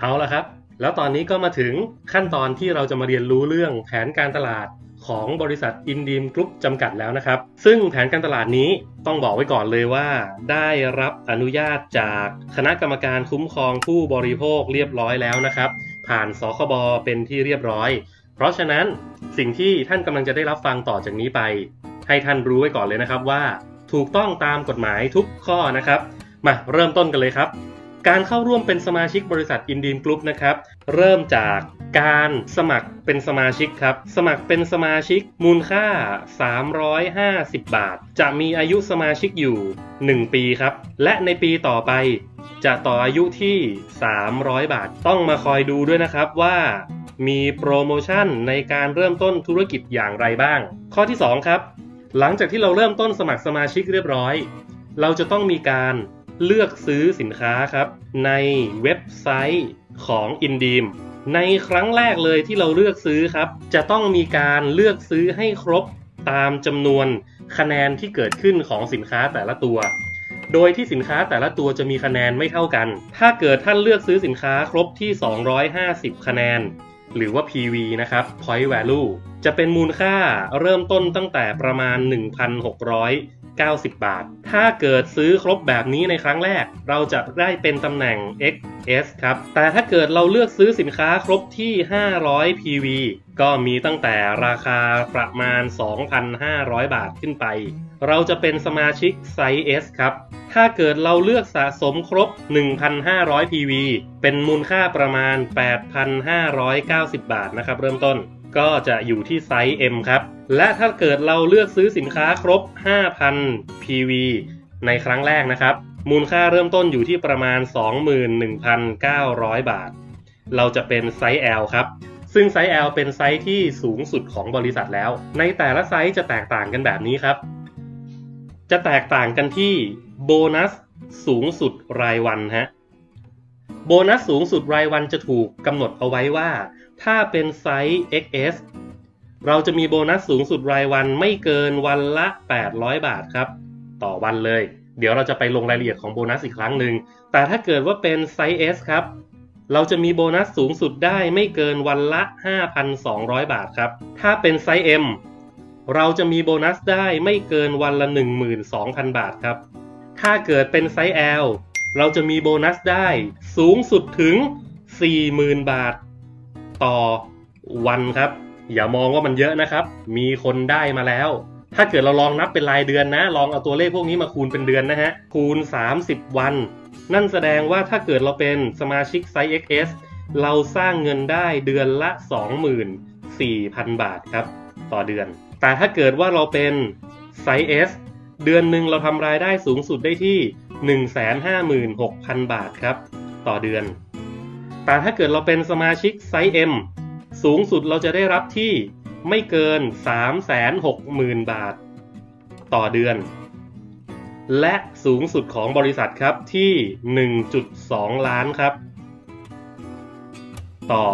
เอาละครับ แล้วตอนนี้ก็มาถึงขั้นตอนที่เราจะมาเรียนรู้เรื่องแผนการตลาดของบริษัทอินดีมกรุ๊ปจำกัดแล้วนะครับ ซึ่งแผนการตลาดนี้ต้องบอกไว้ก่อนเลยว่า ได้รับอนุญาตจากคณะกรรมการคุ้มครองผู้บริโภคเรียบร้อยแล้วนะครับ ผ่านสคบเป็นที่เรียบร้อย เพราะฉะนั้นสิ่งที่ท่านกำลังจะได้รับฟังต่อจากนี้ไป ให้ท่านรู้ไว้ก่อนเลยนะครับว่า ถูกต้องตามกฎหมายทุกข้อนะครับ มาเริ่มต้นกันเลยครับ การเข้าร่วมเป็นสมาชิกบริษัทอินดีมกรุ๊ปนะครับ เริ่มจากการสมัครเป็นสมาชิกครับ สมัครเป็นสมาชิกมูลค่า 350 บาท จะมีอายุสมาชิกอยู่ 1 ปีครับ และในปีต่อไปจะต่ออายุที่ 300 บาท ต้องมาคอยดูด้วยนะครับว่ามีโปรโมชั่นในการเริ่มต้นธุรกิจอย่างไรบ้าง ข้อที่ 2 ครับ หลังจากที่เราเริ่มต้นสมัครสมาชิกเรียบร้อย เราจะต้องมีการ เลือกซื้อสินค้าครับ ในเว็บไซต์ของ i n d e e m ในครั้งแรกเลยที่เราเลือกซื้อครับ จะต้องมีการเลือกซื้อให้ครบตามจำนวนคะแนนที่เกิดขึ้นของสินค้าแต่ละตัว โดยที่สินค้าแต่ละตัวจะมีคะแนนไม่เท่ากัน ถ้าเกิดท่านเลือกซื้อสินค้าครบที่ 250 คะแนน หรือว่า PV นะครับ Point Value จะเป็นมูลค่าเริ่มต้นตั้งแต่ประมาณ 1,600 90 บาท ถ้าเกิดซื้อครบแบบนี้ในครั้งแรก เราจะได้เป็นตำแหน่ง XS ครับ แต่ถ้าเกิดเราเลือกซื้อสินค้าครบที่ 500 PV ก็มีตั้งแต่ราคาประมาณ 2,500 บาทขึ้นไป เราจะเป็นสมาชิกไซส์ S ครับ ถ้าเกิดเราเลือกสะสมครบ 1,500 PV เป็นมูลค่าประมาณ 8,590 บาทนะครับเริ่มต้น ก็จะอยู่ที่ไซส์ M ครับ และถ้าเกิดเราเลือกซื้อสินค้าครบ 5,000 PV ในครั้งแรกนะครับ มูลค่าเริ่มต้นอยู่ที่ประมาณ 21,900 บาท เราจะเป็นไซส์ L ครับซึ่งไซส์ L เป็นไซส์ที่สูงสุดของบริษัทแล้ว ในแต่ละไซส์จะแตกต่างกันแบบนี้ครับ จะแตกต่างกันที่โบนัสสูงสุดรายวันฮะ โบนัสสูงสุดรายวันจะถูกกำหนดเอาไว้ว่า ถ้าเป็นไซส์ XS เราจะมีโบนัสสูงสุดรายวันไม่เกินวันละ 800 บาทครับ ต่อวันเลย เดี๋ยวเราจะไปลงรายละเอียดของโบนัสอีกครั้งหนึ่ง แต่ถ้าเกิดว่าเป็นไซส์ S ครับ เราจะมีโบนัสสูงสุดได้ไม่เกินวันละ 5,200 บาทครับ ถ้าเป็นไซส์ M เราจะมีโบนัสได้ไม่เกินวันละ 12,000 บาทครับ ถ้าเกิดเป็นไซส์ L เราจะมีโบนัสได้สูงสุดถึง 40,000 บาท ต่อวันครับ อย่ามองว่ามันเยอะนะครับ มีคนได้มาแล้ว ถ้าเกิดเราลองนับเป็นรายเดือนนะ ลองเอาตัวเลขพวกนี้มาคูณเป็นเดือนนะฮะ คูณ 30 วัน นั่นแสดงว่าถ้าเกิดเราเป็นสมาชิกไซส์ XS เราสร้างเงินได้เดือนละ 24,000 บาทครับ ต่อเดือน แต่ถ้าเกิดว่าเราเป็นไซส์ S เดือนหนึ่งเราทำรายได้สูงสุดได้ที่ 156,000 บาทครับ ต่อเดือน แต่ถ้าเกิดเราเป็นสมาชิกไซส์ M สูงสุดเราจะได้รับที่ไม่เกิน 360,000 บาท ต่อเดือน และสูงสุดของบริษัทครับที่ 1.2 ล้านครับ ต่อ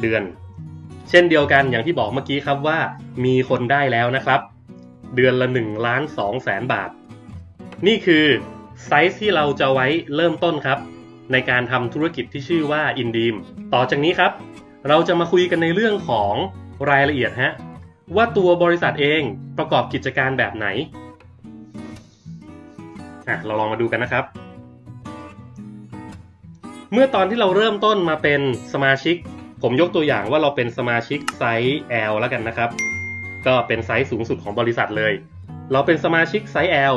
เดือน เช่นเดียวกันอย่างที่บอกเมื่อกี้ครับว่ามีคนได้แล้วนะครับ เดือนละ1ล้าน2แสนบาท นี่คือไซส์ที่เราจะไว้เริ่มต้นครับ ในการทำธุรกิจที่ชื่อว่า i n d e e m ต่อจากนี้ครับ เราจะมาคุยกันในเรื่องของรายละเอียดฮะว่าตัวบริษัทเองประกอบกิจการแบบไหนอะเราลองมาดูกันนะครับ เมื่อตอนที่เราเริ่มต้นมาเป็นสมาชิก ผมยกตัวอย่างว่าเราเป็นสมาชิกไซส์ L แล้วกันนะครับ ก็เป็นไซส์สูงสุดของบริษัทเลย เราเป็นสมาชิกไซส์ L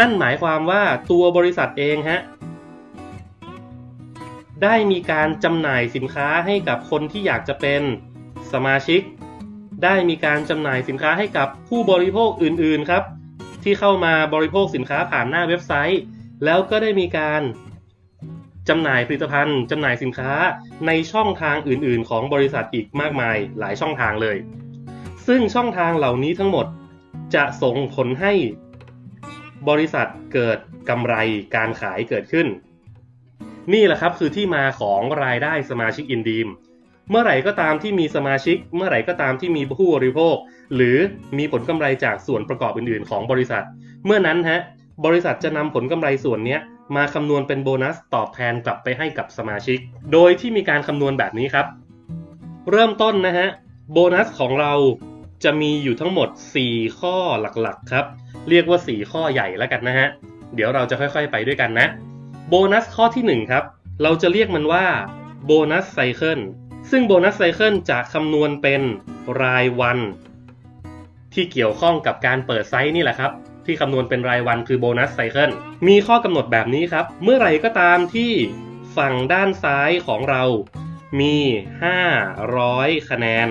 นั่นหมายความว่าตัวบริษัทเองฮะ ได้มีการจำหน่ายสินค้าให้กับคนที่อยากจะเป็นสมาชิก ได้มีการจำหน่ายสินค้าให้กับผู้บริโภคอื่นๆครับ ที่เข้ามาบริโภคสินค้าผ่านหน้าเว็บไซต์ แล้วก็ได้มีการจำหน่ายผลิตภัณฑ์จำหน่ายสินค้าในช่องทางอื่นๆ ของบริษัทอีกมากมายหลายช่องทางเลย ซึ่งช่องทางเหล่านี้ทั้งหมดจะส่งผลให้บริษัทเกิดกำไรการขายเกิดขึ้น นี่แหละครับคือที่มาของรายได้สมาชิกอินดีม เมื่อไหร่ก็ตามที่มีสมาชิก เมื่อไหร่ก็ตามที่มีผู้บริโภค หรือมีผลกำไรจากส่วนประกอบอื่น ๆ ของบริษัท เมื่อนั้นฮะบริษัทจะนำผลกำไรส่วนนี้มาคำนวณเป็นโบนัสตอบแทนกลับไปให้กับสมาชิก โดยที่มีการคำนวณแบบนี้ครับ เริ่มต้นนะฮะโบนัสของเราจะมีอยู่ทั้งหมด 4 ข้อหลักๆ ครับ เรียกว่า 4 ข้อใหญ่แล้วกันนะฮะ เดี๋ยวเราจะค่อยๆ ไปด้วยกันนะ โบนัสข้อที่ 1 ครับ เราจะเรียกมันว่าโบนัสไซเคิลซึ่งโบนัสไซเคิลจะคำนวณเป็นรายวัน ที่เกี่ยวข้องกับการเปิดไซต์นี่แหละครับ ที่คำนวณเป็นรายวันคือโบนัสไซเคิลมีข้อกำหนดแบบนี้ครับ เมื่อไหร่ก็ตามที่ฝั่งด้านซ้ายของเรามี 500 คะแนน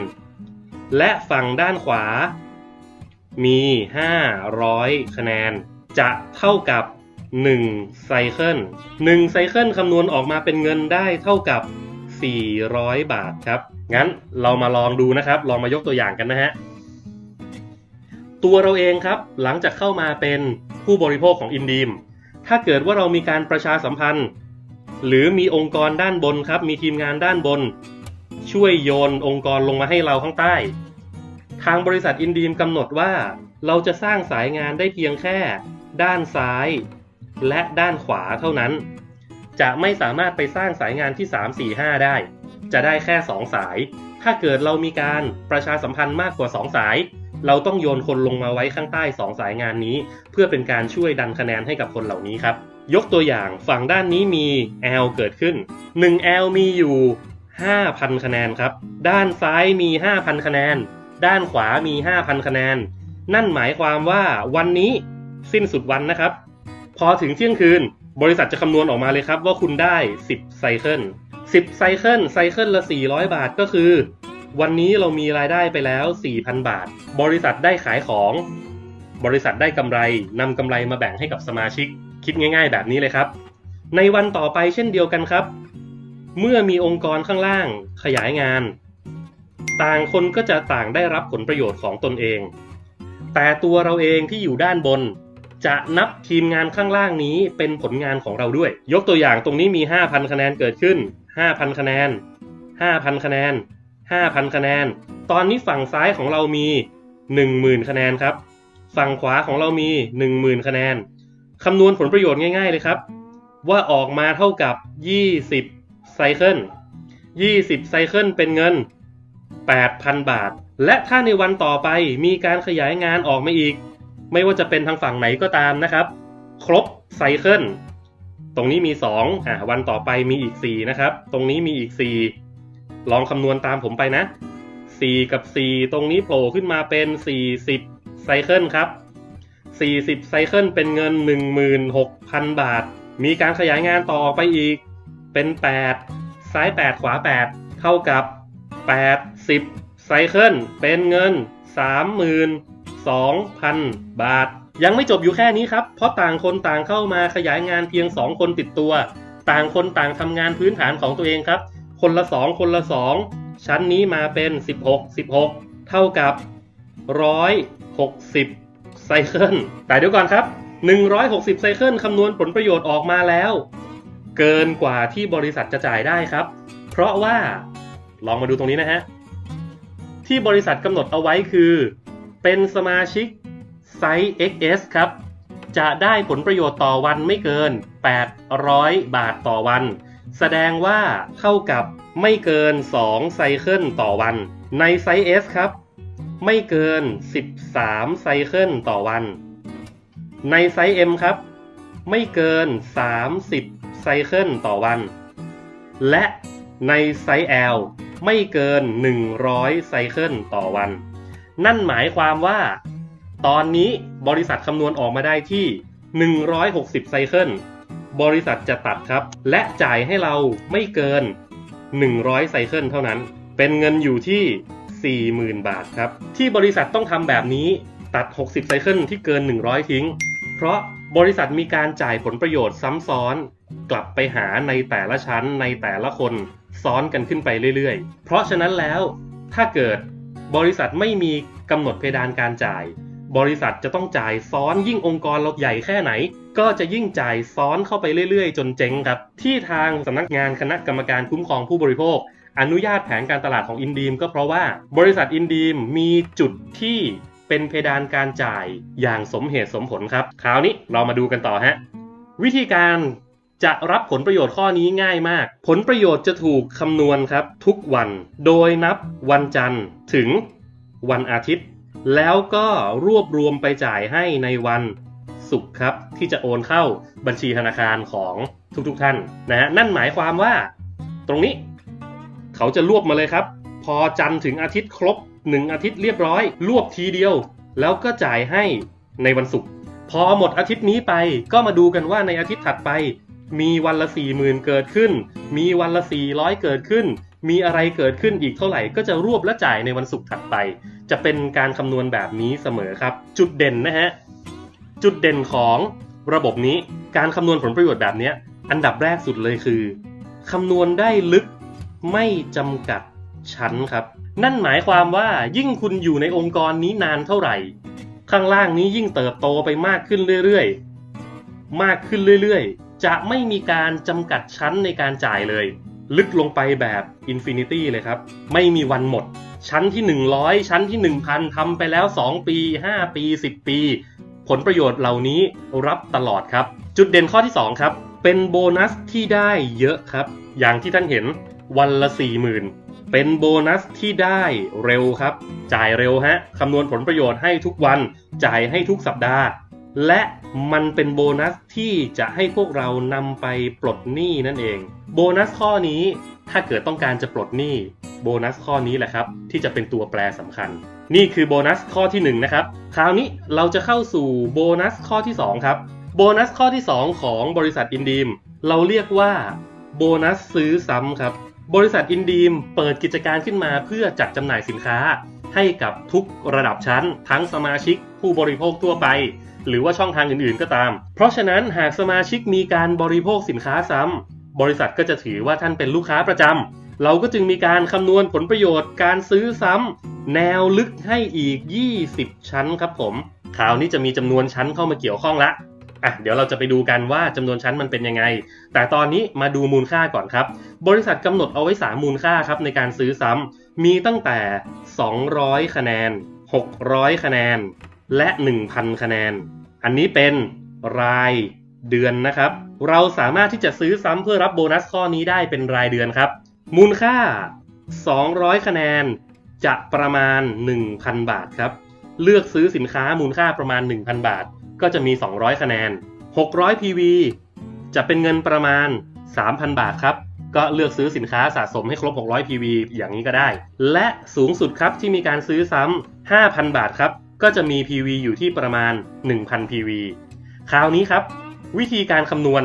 และฝั่งด้านขวามี 500 คะแนน จะเท่ากับ 1ไซเคิล1ไซเคิลคำนวณออกมาเป็นเงินได้เท่ากับ 400 บาทครับ งั้นเรามาลองดูนะครับ ลองมายกตัวอย่างกันนะฮะ ตัวเราเองครับ หลังจากเข้ามาเป็นผู้บริโภคของอินดีม ถ้าเกิดว่าเรามีการประชาสัมพันธ์ หรือมีองค์กรด้านบนครับ มีทีมงานด้านบน ช่วยโยนองค์กรลงมาให้เราข้างใต้ ทางบริษัทอินดีมกำหนดว่า เราจะสร้างสายงานได้เพียงแค่ ด้านซ้าย และด้านขวาเท่านั้น จะไม่สามารถไปสร้างสายงานที่ 3 4 5 ได้ จะได้แค่ 2 สาย ถ้าเกิดเรามีการประชาสัมพันธ์มากกว่า 2 สาย เราต้องโยนคนลงมาไว้ข้างใต้ 2 สายงานนี้ เพื่อเป็นการช่วยดันคะแนนให้กับคนเหล่านี้ครับ ยกตัวอย่างฝั่งด้านนี้มี L เกิดขึ้น 1 L มีอยู่ 5,000 คะแนนครับ ด้านซ้ายมี 5,000 คะแนน ด้านขวามี 5,000 คะแนน นั่นหมายความว่าวันนี้สิ้นสุดวันนะครับ พอถึงเที่ยงคืน บริษัทจะคำนวณออกมาเลยครับ ว่าคุณได้ 10 ไซเคิล 10 ไซเคิล ไซเคิลละ 400 บาทก็คือ วันนี้เรามีรายได้ไปแล้ว 4,000 บาท บริษัทได้ขายของ บริษัทได้กำไรนำกำไรมาแบ่งให้กับสมาชิก คิดง่าย ๆ แบบนี้เลยครับ ในวันต่อไปเช่นเดียวกันครับ เมื่อมีองค์กรข้างล่าง ขยายงาน ต่างคนก็จะต่างได้รับผลประโยชน์ของตนเอง แต่ตัวเราเองที่อยู่ด้านบน จะนับทีมงานข้างล่างนี้เป็นผลงานของเราด้วย ยกตัวอย่างตรงนี้มี 5,000 คะแนนเกิดขึ้น 5,000 คะแนน 5,000 คะแนน 5,000 คะแนน ตอนนี้ฝั่งซ้ายของเรามี 10,000 คะแนนครับ ฝั่งขวาของเรามี 10,000 คะแนน คำนวณผลประโยชน์ง่ายๆเลยครับ ว่าออกมาเท่ากับ 20 ไซเคิล 20 ไซเคิลเป็นเงิน 8,000 บาท และถ้าในวันต่อไปมีการขยายงานออกมาอีก ไม่ว่าจะเป็นทางฝั่งไหนก็ตามนะครับ ครบไซเคิลตรงนี้มี2อะวันต่อไปมีอีก 4 นะครับ ตรงนี้มีอีก 4 ลองคำนวณตามผมไปนะ 4 กับ 4 ตรงนี้โผล่ขึ้นมาเป็น 40ไซเคิลครับ 40ไซเคิลเป็นเงิน 16,000 บาท มีการขยายงานต่อไปอีก เป็น 8 ซ้าย 8 ขวา 8 เท่ากับ 80ไซเคิลเป็นเงิน 2,000 บาท ยังไม่จบอยู่แค่นี้ครับ เพราะต่างคนต่างเข้ามาขยายงานเพียง 2 คนติดตัว ต่างคนต่างทำงานพื้นฐานของตัวเองครับ คนละ 2 คนละ 2 ชั้นนี้มาเป็น 16 16 เท่ากับ 160 ไซเคิล แต่เดี๋ยวก่อนครับ 160 ไซเคิลคำนวณผลประโยชน์ออกมาแล้ว เกินกว่าที่บริษัทจะจ่ายได้ครับ เพราะว่าลองมาดูตรงนี้นะฮะที่บริษัทกำหนดเอาไว้คือ เป็นสมาชิกไซส์ XS ครับ จะได้ผลประโยชน์ต่อวันไม่เกิน 800 บาทต่อวัน แสดงว่าเท่ากับไม่เกิน 2 ไซเคิลต่อวัน ในไซส์ S ครับ ไม่เกิน 13 ไซเคิลต่อวัน ในไซส์ M ครับ ไม่เกิน 30 ไซเคิลต่อวัน และในไซส์ L ไม่เกิน 100 ไซเคิลต่อวัน นั่นหมายความว่า ตอนนี้บริษัทคำนวณออกมาได้ที่ 160 ไซเคิล บริษัทจะตัดครับ และจ่ายให้เราไม่เกิน 100 ไซเคิลเท่านั้น เป็นเงินอยู่ที่ 40,000 บาทครับ ที่บริษัทต้องทำแบบนี้ตัด 60 ไซเคิลที่เกิน 100 ทิ้ง เพราะบริษัทมีการจ่ายผลประโยชน์ซ้ำซ้อน กลับไปหาในแต่ละชั้นในแต่ละคนซ้อนกันขึ้นไปเรื่อยๆ เพราะฉะนั้นแล้วถ้าเกิด บริษัทไม่มีกำหนดเพดานการจ่าย บริษัทจะต้องจ่ายซ้อนยิ่งองค์กรเราใหญ่แค่ไหน ก็จะยิ่งจ่ายซ้อนเข้าไปเรื่อยๆ จนเจ๊งครับ ที่ทางสำนักงานคณะกรรมการคุ้มครองผู้บริโภค อนุญาตแผนการตลาดของอินดีมก็เพราะว่าบริษัทอินดีมมีจุดที่เป็นเพดานการจ่ายอย่างสมเหตุสมผลครับ คราวนี้เรามาดูกันต่อฮะวิธีการ จะรับผลประโยชน์ข้อนี้ง่ายมาก ผลประโยชน์จะถูกคำนวณครับ ทุกวัน โดยนับวันจันทร์ถึงวันอาทิตย์ แล้วก็รวบรวมไปจ่ายให้ในวันศุกร์ครับ ที่จะโอนเข้าบัญชีธนาคารของทุกๆทท่านนะฮะนั่นหมายความว่า ตรงนี้ เขาจะรวบมาเลยครับ พอจันทร์ถึงอาทิตย์ครบ1อาทิตย์เรียบร้อย รวบทีเดียว แล้วก็จ่ายให้ในวันศุกร์พอหมดอาทิตย์นี้ไปก็มาดูกันว่าในอาทิตย์ถัดไป มีวันละ4ี่หมื่นเกิดขึ้น มีวันละ400เกิดขึ้น มีอะไรเกิดขึ้นอีกเท่าไหร่ ก็จะรวบและจ่ายในวันศุกร์ถัดไป จะเป็นการคำนวณแบบนี้เสมอครับ จุดเด่นนะฮะ จุดเด่นของระบบนี้ การคำนวณผลประโยชน์แบบนี้อันดับแรกสุดเลยคือคำนวณได้ลึกไม่จำกัดชั้นครับ นั่นหมายความว่ายิ่งคุณอยู่ในองค์กรนี้นานเท่าไหร่ ข้างล่างนี้ยิ่งเติบโตไปมากขึ้นเรื่อยๆ มากขึ้นเรื่อยๆ จะไม่มีการจำกัดชั้นในการจ่ายเลย ลึกลงไปแบบอินฟินิตี้เลยครับ ไม่มีวันหมด ชั้นที่ 100 ชั้นที่ 1000ทำไปแล้ว 2 ปี 5 ปี 10 ปี ผลประโยชน์เหล่านี้รับตลอดครับ จุดเด่นข้อที่ 2 ครับ เป็นโบนัสที่ได้เยอะครับ อย่างที่ท่านเห็นวันละ 40,000 เป็นโบนัสที่ได้เร็วครับ จ่ายเร็วฮะคำนวณผลประโยชน์ให้ทุกวัน จ่ายให้ทุกสัปดาห์ และมันเป็นโบนัสที่จะให้พวกเรานำไปปลดหนี้นั่นเอง โบนัสข้อนี้ถ้าเกิดต้องการจะปลดหนี้โบนัสข้อนี้แหละครับ ที่จะเป็นตัวแปรสำคัญ นี่คือโบนัสข้อที่1นนะครับคราวนี้เราจะเข้าสู่โบนัสข้อที่ 2 ครับ โบนัสข้อที่ 2 ของบริษัทอินดีม เราเรียกว่าโบนัสซื้อซ้ำครับบริษัทอินดีมเปิดกิจการขึ้นมาเพื่อจัดจำหน่ายสินค้า ให้กับทุกระดับชั้น ทั้งสมาชิกผู้บริโภคทั่วไป หรือว่าช่องทางอื่นๆก็ตาม เพราะฉะนั้นหากสมาชิกมีการบริโภคสินค้าซ้ำบริษัทก็จะถือว่าท่านเป็นลูกค้าประจำเราก็จึงมีการคำนวณผลประโยชน์การซื้อซ้ำแนวลึกให้อีก 20 ชั้นครับผมคราวนี้จะมีจำนวนชั้นเข้ามาเกี่ยวข้องละอะเดี๋ยวเราจะไปดูกันว่าจำนวนชั้นมันเป็นยังไง แต่ตอนนี้มาดูมูลค่าก่อนครับ บริษัทกำหนดเอาไว้ 3 มูลค่าครับในการซื้อซ้ำมีตั้งแต่ 200 คะแนน 600 คะแนน และ 1,000 คะแนน อันนี้เป็นรายเดือนนะครับ เราสามารถที่จะซื้อซ้ำเพื่อรับโบนัสข้อนี้ได้เป็นรายเดือนครับ มูลค่า 200 คะแนน จะประมาณ 1,000 บาทครับ เลือกซื้อสินค้ามูลค่าประมาณ 1,000 บาท ก็จะมี 200 คะแนน 600 PV จะเป็นเงินประมาณ 3,000 บาทครับ ก็เลือกซื้อสินค้าสะสมให้ครบ 600 PV อย่างนี้ก็ได้ และสูงสุดครับที่มีการซื้อซ้ำ5,000 บาทครับ ก็จะมี PV อยู่ที่ประมาณ 1,000 PV คราวนี้ครับ วิธีการคำนวณ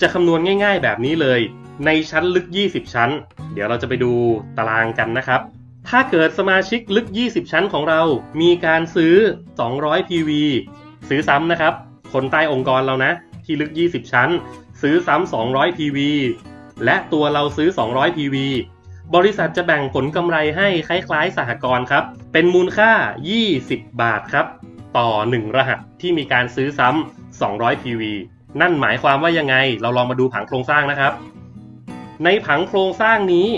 จะคำนวณง่ายๆ แบบนี้เลย ในชั้นลึก 20 ชั้น เดี๋ยวเราจะไปดูตารางกันนะครับ ถ้าเกิดสมาชิกลึก 20 ชั้นของเรา มีการซื้อ 200 PV ซื้อซ้ำนะครับ คนใต้องค์กรเรานะ ที่ลึก 20 ชั้น ซื้อซ้ำ200 PV และตัวเราซื้อ 200 PV บริษัทจะแบ่งผลกำไรให้คล้ายๆสหกรณ์ครับ เป็นมูลค่า 20 บาทครับ ต่อ 1 รหัสที่มีการซื้อซ้ำ200 PV นั่นหมายความว่ายังไง เราลองมาดูผังโครงสร้างนะครับ ในผังโครงสร้างนี้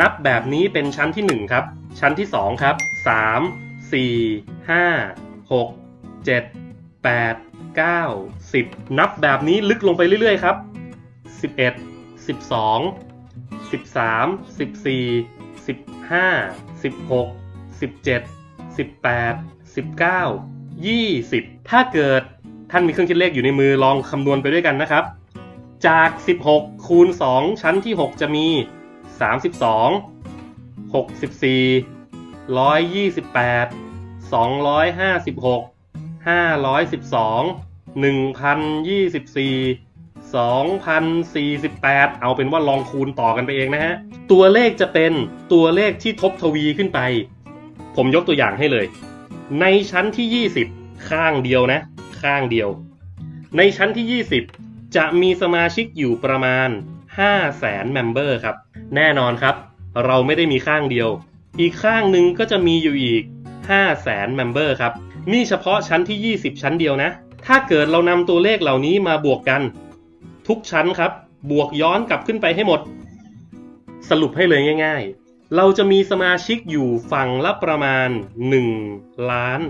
นับแบบนี้เป็นชั้นที่ 1 ครับ ชั้นที่ 2 ครับ 3 4 5 6 7 8 9 10 นับแบบนี้ลึกลงไปเรื่อยๆครับ 11 12 13 14 15 16 17 18 19 20ถ้าเกิดท่านมีเครื่องคิดเลขอยู่ในมือลองคำนวณไปด้วยกันนะครับ จาก 16 คูณ 2 ชั้นที่ 6 จะมี 32 64 128 256ห้า ร้อยสิบสองพันสี่สิบแปดเอาเป็นว่าลองคูณต่อกันไปเองนะฮะ ตัวเลขจะเป็นตัวเลขที่ทบทวีขึ้นไป ผมยกตัวอย่างให้เลย ในชั้นที่ยี่สิบข้างเดียวนะ ข้างเดียว ในชั้นที่ยี่สิบจะมีสมาชิกอยู่ประมาณห้าแสนเมมเบอร์ครับ แน่นอนครับ เราไม่ได้มีข้างเดียว อีกข้างหนึ่งก็จะมีอยู่อีกห้าแสนเมมเบอร์ครับ นี่เฉพาะชั้นที่ 20 ชั้นเดียวนะ ถ้าเกิดเรานำตัวเลขเหล่านี้มาบวกกัน ทุกชั้นครับ บวกย้อนกลับขึ้นไปให้หมด สรุปให้เลยง่าย ๆ เราจะมีสมาชิกอยู่ฝั่งละประมาณ 1 ล้าน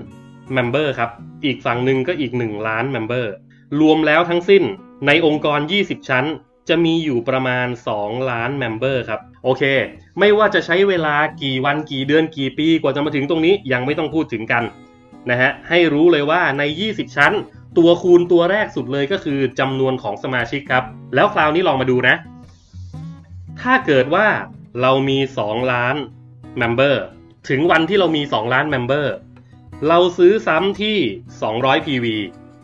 เมมเบอร์ครับ อีกฝั่งหนึ่งก็อีก 1 ล้านเมมเบอร์ รวมแล้วทั้งสิ้นในองค์กร 20 ชั้น จะมีอยู่ประมาณ 2 ล้านเมมเบอร์ครับ โอเค ไม่ว่าจะใช้เวลากี่วันกี่เดือนกี่ปีกว่าจะมาถึงตรงนี้ยังไม่ต้องพูดถึงกันนะฮะ ให้รู้เลยว่าใน 20 ชั้น ตัวคูณตัวแรกสุดเลยก็คือจำนวนของสมาชิกครับ แล้วคราวนี้ลองมาดูนะ ถ้าเกิดว่าเรามี 2 ล้านเมมเบอร์ถึงวันที่เรามี 2 ล้านเมมเบอร์เราซื้อซ้ำที่ 200 PV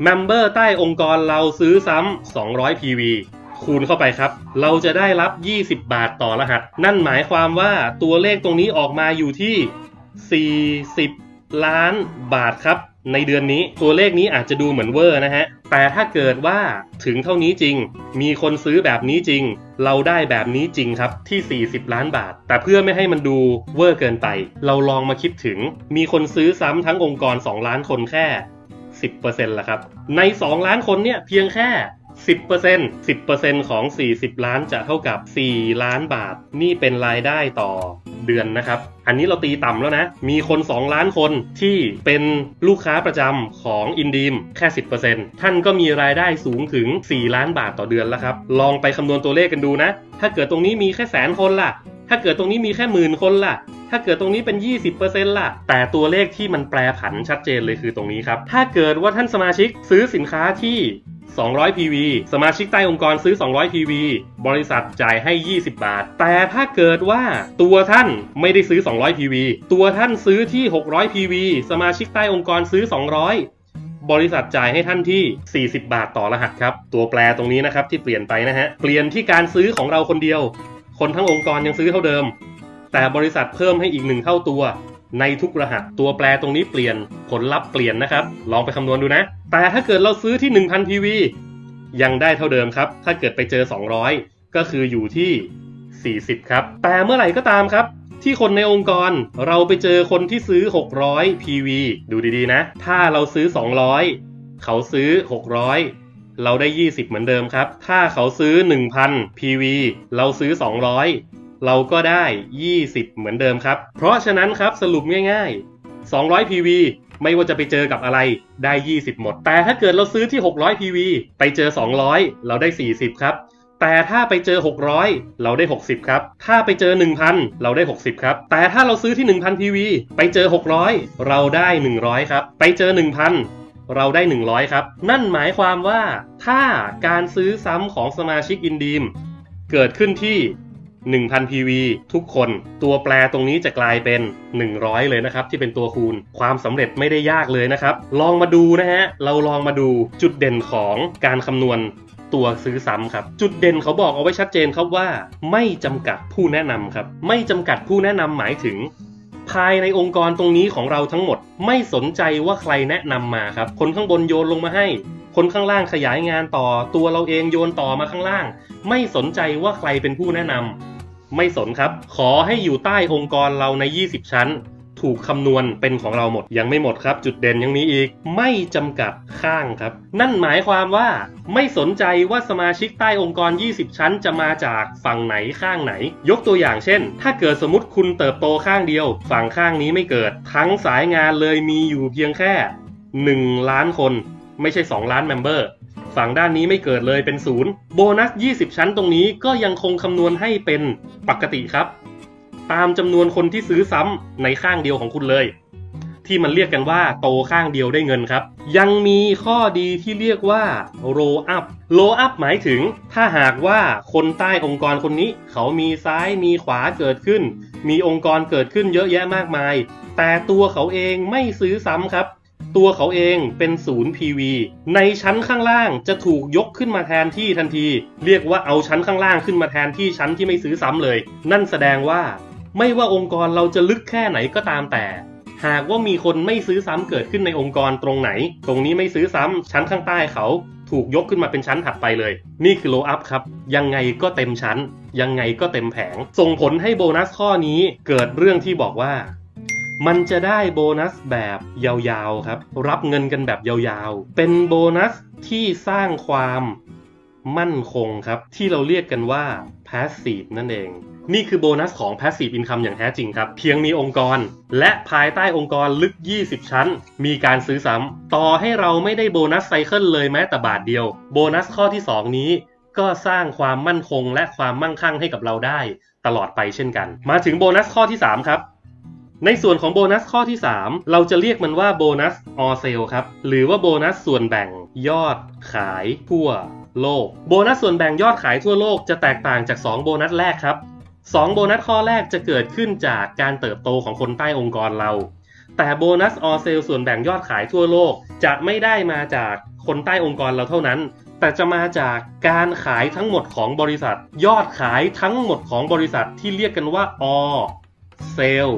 เมมเบอร์ใต้องค์กรเราซื้อซ้ำ200 PV คูณเข้าไปครับ เราจะได้รับ 20 บาทต่อรหัส นั่นหมายความว่าตัวเลขตรงนี้ออกมาอยู่ที่ 40 ล้านบาทครับ ในเดือนนี้ตัวเลขนี้อาจจะดูเหมือนเวอร์นะฮะ แต่ถ้าเกิดว่าถึงเท่านี้จริง มีคนซื้อแบบนี้จริง เราได้แบบนี้จริงครับที่ 40 ล้านบาท แต่เพื่อไม่ให้มันดูเวอร์เกินไป เราลองมาคิดถึง มีคนซื้อซ้ำทั้งองค์กร 2 ล้านคนแค่ 10%ละครับ ใน 2 ล้านคนเนี่ยเพียงแค่10% 10%ของ 40 ล้านจะเท่ากับ 4 ล้านบาท นี่เป็นรายได้ต่อ เดือนนะครับ อันนี้เราตีต่ำแล้วนะ มีคน 2 ล้านคนที่เป็นลูกค้าประจำของอินดีมแค่ 10%ท่านก็มีรายได้สูงถึง 4 ล้านบาทต่อเดือนแล้วครับ ลองไปคำนวณตัวเลขกันดูนะ ถ้าเกิดตรงนี้มีแค่แสนคนล่ะ ถ้าเกิดตรงนี้มีแค่หมื่นคนล่ะ ถ้าเกิดตรงนี้เป็น 20%ล่ะ แต่ตัวเลขที่มันแปรผันชัดเจนเลยคือตรงนี้ครับ ถ้าเกิดว่าท่านสมาชิกซื้อสินค้าที่ 200 PV สมาชิกใต้องค์กรซื้อ 200 PV บริษัทจ่ายให้ 20 บาท แต่ถ้าเกิดว่าตัวท่านไม่ได้ซื้อ 200 PV ตัวท่านซื้อที่ 600 PV สมาชิกใต้องค์กรซื้อ 200บริษัทจ่ายให้ท่านที่ 40 บาทต่อรหัสครับ ตัวแปรตรงนี้นะครับที่เปลี่ยนไปนะฮะ เปลี่ยนที่การซื้อของเราคนเดียว คนทั้งองค์กรยังซื้อเท่าเดิม แต่บริษัทเพิ่มให้อีกหนึ่งเท่าตัว ในทุกรหัสตัวแปรตรงนี้เปลี่ยนผลลัพธ์เปลี่ยนนะครับ ลองไปคำนวณดูนะ แต่ถ้าเกิดเราซื้อที่ 1000 PV ยังได้เท่าเดิมครับ ถ้าเกิดไปเจอ 200 ก็คืออยู่ที่ 40 ครับ แต่เมื่อไหร่ก็ตามครับ ที่คนในองค์กรเราไปเจอคนที่ซื้อ 600 PV ดูดีๆนะ ถ้าเราซื้อ 200 เขาซื้อ 600 เราได้ 20 เหมือนเดิมครับ ถ้าเขาซื้อ 1,000 PV เราซื้อ 200 เราก็ได้ 20 เหมือนเดิมครับ เพราะฉะนั้นครับสรุปง่าย ๆ 200 PV ไม่ว่าจะไปเจอกับอะไรได้ 20 หมด แต่ถ้าเกิดเราซื้อที่ 600 PV ไปเจอ 200 เราได้ 40 ครับแต่ถ้าไปเจอ 600 เราได้ 60 ครับ ถ้าไปเจอ 1,000 เราได้ 60 ครับ แต่ถ้าเราซื้อที่ 1,000 PV ไปเจอ 600 เราได้ 100 ครับ ไปเจอ 1,000 เราได้ 100 ครับ นั่นหมายความว่าถ้าการซื้อซ้ำของสมาชิกอินดีมเกิดขึ้นที่ 1,000 PV ทุกคนตัวแปรตรงนี้จะกลายเป็น 100 เลยนะครับ ที่เป็นตัวคูณความสำเร็จไม่ได้ยากเลยนะครับ ลองมาดูนะฮะ เราลองมาดูจุดเด่นของการคำนวณตัวซื้อซ้ำครับ จุดเด่นเขาบอกเอาไว้ชัดเจนครับว่า ไม่จำกัดผู้แนะนำครับ ไม่จำกัดผู้แนะนำหมายถึง ภายในองค์กรตรงนี้ของเราทั้งหมดไม่สนใจว่าใครแนะนำมาครับ คนข้างบนโยนลงมาให้ คนข้างล่างขยายงานต่อ ตัวเราเองโยนต่อมาข้างล่าง ไม่สนใจว่าใครเป็นผู้แนะนำไม่สนครับ ขอให้อยู่ใต้องค์กรเราใน 20 ชั้น ถูกคำนวณเป็นของเราหมด ยังไม่หมดครับ จุดเด่นยังมีอีก ไม่จำกัดข้างครับ นั่นหมายความว่าไม่สนใจว่าสมาชิกใต้องค์กร 20 ชั้นจะมาจากฝั่งไหนข้างไหน ยกตัวอย่างเช่น ถ้าเกิดสมมติคุณเติบโตข้างเดียว ฝั่งข้างนี้ไม่เกิด ทั้งสายงานเลยมีอยู่เพียงแค่ 1 ล้านคน ไม่ใช่ 2 ล้านเมมเบอร์ฝั่งด้านนี้ไม่เกิดเลยเป็นศูนย์โบนัส 20 ชั้นตรงนี้ก็ยังคงคำนวณให้เป็นปกติครับ ตามจำนวนคนที่ซื้อซ้ำในข้างเดียวของคุณเลย ที่มันเรียกกันว่าโตข้างเดียวได้เงินครับ ยังมีข้อดีที่เรียกว่า roll up roll up หมายถึง ถ้าหากว่าคนใต้องค์กรคนนี้ เขามีซ้ายมีขวาเกิดขึ้น มีองค์กรเกิดขึ้นเยอะแยะมากมาย แต่ตัวเขาเองไม่ซื้อซ้ำครับตัวเขาเองเป็นศูนย์ PV ในชั้นข้างล่างจะถูกยกขึ้นมาแทนที่ทันที เรียกว่าเอาชั้นข้างล่างขึ้นมาแทนที่ชั้นที่ไม่ซื้อซ้ำเลย นั่นแสดงว่า ไม่ว่าองค์กรเราจะลึกแค่ไหนก็ตามแต่ หากว่ามีคนไม่ซื้อซ้ำเกิดขึ้นในองค์กรตรงไหน ตรงนี้ไม่ซื้อซ้ำชั้นข้างใต้เขาถูกยกขึ้นมาเป็นชั้นถัดไปเลย นี่คือโลอัพครับ ยังไงก็เต็มชั้น ยังไงก็เต็มแผง ส่งผลให้โบนัสข้อนี้เกิดเรื่องที่บอกว่า มันจะได้โบนัสแบบยาวๆครับ รับเงินกันแบบยาวๆ เป็นโบนัสที่สร้างความมั่นคงครับ ที่เราเรียกกันว่า Passive นั่นเอง นี่คือโบนัสของ Passive Income อย่างแท้จริงครับ เพียงมีองค์กร และภายใต้องค์กรลึก 20 ชั้น มีการซื้อซ้ำต่อให้เราไม่ได้โบนัสไซเคิลเลยแม้แต่บาทเดียว โบนัสข้อที่ 2 นี้ ก็สร้างความมั่นคงและความมั่งคั่งให้กับเราได้ ตลอดไปเช่นกัน มาถึงโบนัสข้อที่ 3 ครับในส่วนของโบนัสข้อที่ 3 เราจะเรียกมันว่าโบนัสออเซลครับ หรือว่าโบนัสส่วนแบ่งยอดขายทั่ว โลก โบนัสส่วนแบ่งยอดขายทั่วโลกจะแตกต่างจาก 2 โบนัสแรกครับ 2 โบนัสข้อแรกจะเกิดขึ้นจากการเติบโตของคนใต้องค์กรเรา แต่โบนัสออเซลส่วนแบ่งยอดขายทั่วโลกจะไม่ได้มาจากคนใต้องค์กรเราเท่านั้น แต่จะมาจากการขายทั้งหมดของบริษัท ยอดขายทั้งหมดของบริษัทที่เรียกกันว่าออเซล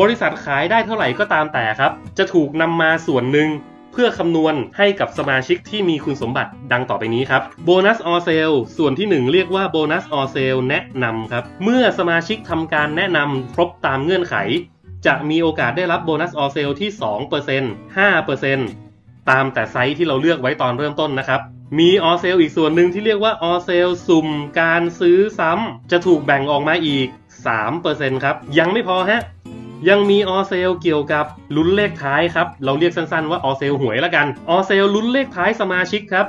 บริษัทขายได้เท่าไหร่ก็ตามแต่ครับ จะถูกนำมาส่วนหนึ่ง เพื่อคำนวณให้กับสมาชิกที่มีคุณสมบัติดังต่อไปนี้ครับโบนัสออเซลส่วนที่ 1 เรียกว่าโบนัสออเซลแนะนำครับ เมื่อสมาชิกทำการแนะนำครบตามเงื่อนไข จะมีโอกาสได้รับโบนัสออเซลที่ 2% 5%ตามแต่ไซส์ที่เราเลือกไว้ตอนเริ่มต้นนะครับมีออเซลอีกส่วนหนึ่งที่เรียกว่าออเซลสุ่มการซื้อซ้ำจะถูกแบ่งออกมาอีก 3%ครับ ยังไม่พอฮะ ยังมีออเซลเกี่ยวกับลุ้นเลขท้ายครับ เราเรียกสั้นๆว่าออเซลหวยละกัน ออเซลลุ้นเลขท้ายสมาชิกครับ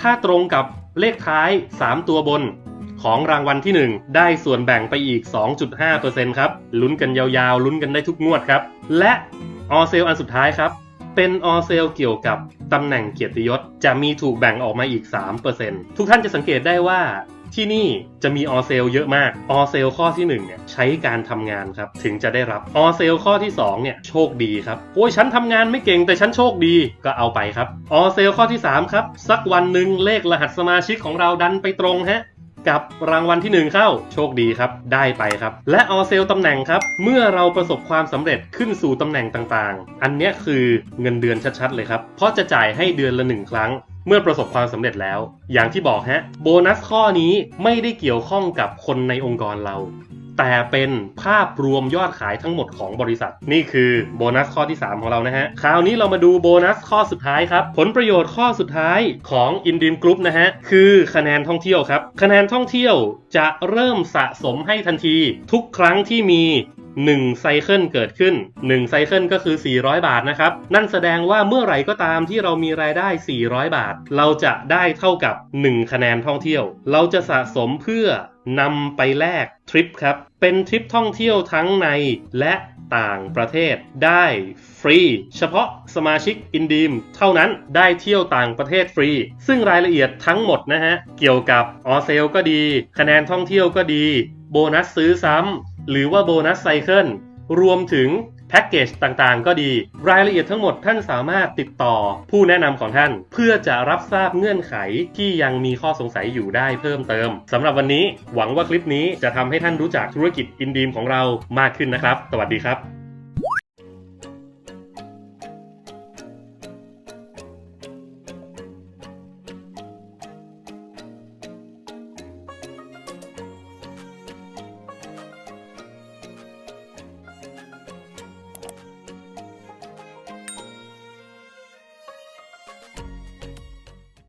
ถ้าตรงกับเลขท้าย 3 ตัวบนของรางวัลที่ 1 ได้ส่วนแบ่งไปอีก 2.5%ครับ ลุ้นกันยาวๆ ลุ้นกันได้ทุกงวดครับ และออเซลอันสุดท้ายครับ เป็นออเซลเกี่ยวกับตำแหน่งเกียรติยศ จะมีถูกแบ่งออกมาอีก 3%ทุกท่านจะสังเกตได้ว่า ที่นี่จะมีออเซลเยอะมากออเซลข้อที่1เนี่ยใช้การทำงานครับถึงจะได้รับออเซลข้อที่2เนี่ยโชคดีครับโอ้ยฉันทำงานไม่เก่งแต่ฉันโชคดีก็เอาไปครับออเซลข้อที่3ครับสักวันหนึ่งเลขรหัสสมาชิกของเราดันไปตรงฮะกับรางวัลที่ 1 เข้าโชคดีครับ ได้ไปครับ และออเซลตำแหน่งครับ เมื่อเราประสบความสำเร็จขึ้นสู่ตำแหน่งต่างๆ อันนี้คือเงินเดือนชัดๆเลยครับ เพราะจะจ่ายให้เดือนละหนึ่งครั้ง เมื่อประสบความสำเร็จแล้ว อย่างที่บอกฮะ โบนัสข้อนี้ไม่ได้เกี่ยวข้องกับคนในองค์กรเรา แต่เป็นภาพรวมยอดขายทั้งหมดของบริษัท นี่คือโบนัสข้อที่ 3 ของเรานะฮะ คราวนี้เรามาดูโบนัสข้อสุดท้ายครับ ผลประโยชน์ข้อสุดท้ายของ i n d i m Group นะฮะ คือคะแนนท่องเที่ยวครับ คะแนนท่องเที่ยวจะเริ่มสะสมให้ทันที ทุกครั้งที่มี 1ไซเคิลเกิดขึ้น1ไซเคิลก็คือ 400 บาทนะครับ นั่นแสดงว่าเมื่อไหร่ก็ตามที่เรามีรายได้ 400 บาท เราจะได้เท่ากับ 1 คะแนนท่องเที่ยว เราจะสะสมเพื่อนำไปแลกทริปครับ เป็นทริปท่องเที่ยวทั้งในและต่างประเทศได้ฟรี เฉพาะสมาชิกอินดีมเท่านั้นได้เที่ยวต่างประเทศฟรี ซึ่งรายละเอียดทั้งหมดนะฮะ เกี่ยวกับออเซลก็ดี คะแนนท่องเที่ยวก็ดี โบนัสซื้อซ้ำ หรือว่าโบนัสไซเคิลรวมถึงแพ็กเกจต่างๆ ก็ดี รายละเอียดทั้งหมดท่านสามารถติดต่อผู้แนะนำของท่าน เพื่อจะรับทราบเงื่อนไขที่ยังมีข้อสงสัยอยู่ได้เพิ่มเติมสำหรับวันนี้หวังว่าคลิปนี้จะทำให้ท่านรู้จักธุรกิจอินดีมของเรามากขึ้นนะครับ สวัสดีครับ